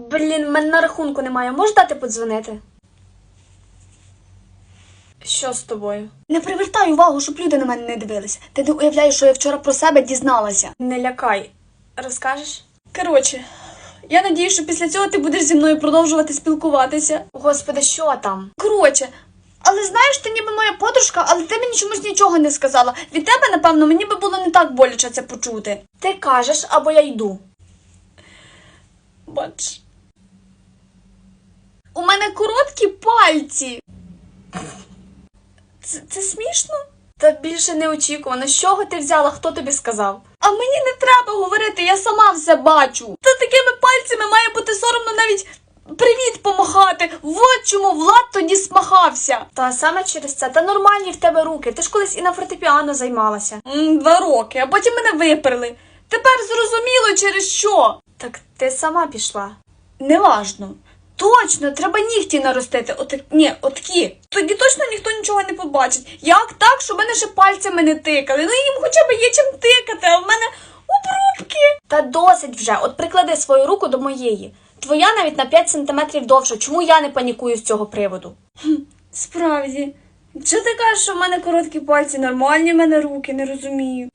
Блін, мене на рахунку немає. Можеш дати подзвонити? Що з тобою? Не привертай увагу, щоб люди на мене не дивилися. Ти не уявляєш, що я вчора про себе дізналася. Не лякай. Розкажеш? Коротше, я надію, що після цього ти будеш зі мною продовжувати спілкуватися. Господи, що там? Коротше, але знаєш, ти ніби моя подружка, але ти мені чомусь нічого не сказала. Від тебе, напевно, мені би було не так боляче це почути. Ти кажеш, або я йду. Бач. У мене короткі пальці. Це, це смішно? Та більше неочікувано. З чого ти взяла? Хто тобі сказав? А мені не треба говорити, я сама все бачу. Та такими пальцями має бути соромно навіть привіт помахати. Вот чому Влад тоді смахався. Та саме через це. Та нормальні в тебе руки. Ти ж колись і на фортепіано займалася. М, Два роки, а потім мене виперли. Тепер зрозуміло через що. Так ти сама пішла. Неважно. Точно, треба нігті наростити. Отак, ні, отакі. Тоді точно ніхто нічого не побачить. Як так, що в мене ще пальцями не тикали? Ну їм хоча б є чим тикати, а в мене обрубки. Та досить вже. От приклади свою руку до моєї. Твоя навіть на 5 сантиметрів довша. Чому я не панікую з цього приводу? Справді. Чи ти кажеш, що в мене короткі пальці, нормальні в мене руки, не розумію.